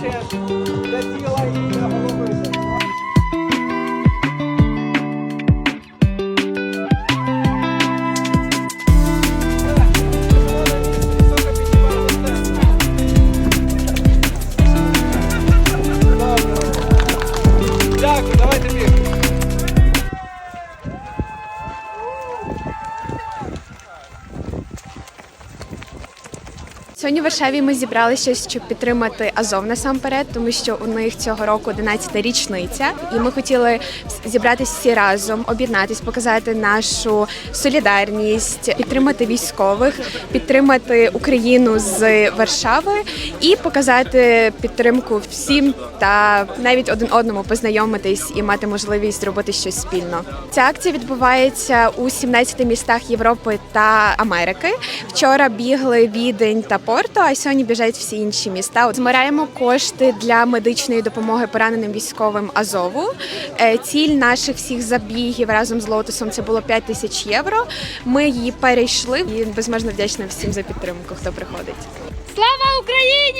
краще для тіла і для голови. Дякую, давайте бігти. Сьогодні в Варшаві ми зібралися, щоб підтримати Азов насамперед, тому що у них цього року 11-та річниця, і ми хотіли зібратися всі разом, об'єднатись, показати нашу солідарність, підтримати військових, підтримати Україну з Варшави і показати підтримку всім та навіть один одному познайомитись і мати можливість зробити щось спільно. Ця акція відбувається у 17 містах Європи та Америки. Вчора бігли Відень та Порто, а сьогодні біжать всі інші міста. Збираємо кошти для медичної допомоги пораненим військовим Азову. Е, Ціль наших всіх забігів разом з Лотосом це було 5 тисяч євро. Ми її перейшли і безмежно вдячна всім за підтримку, хто приходить. Слава Україні!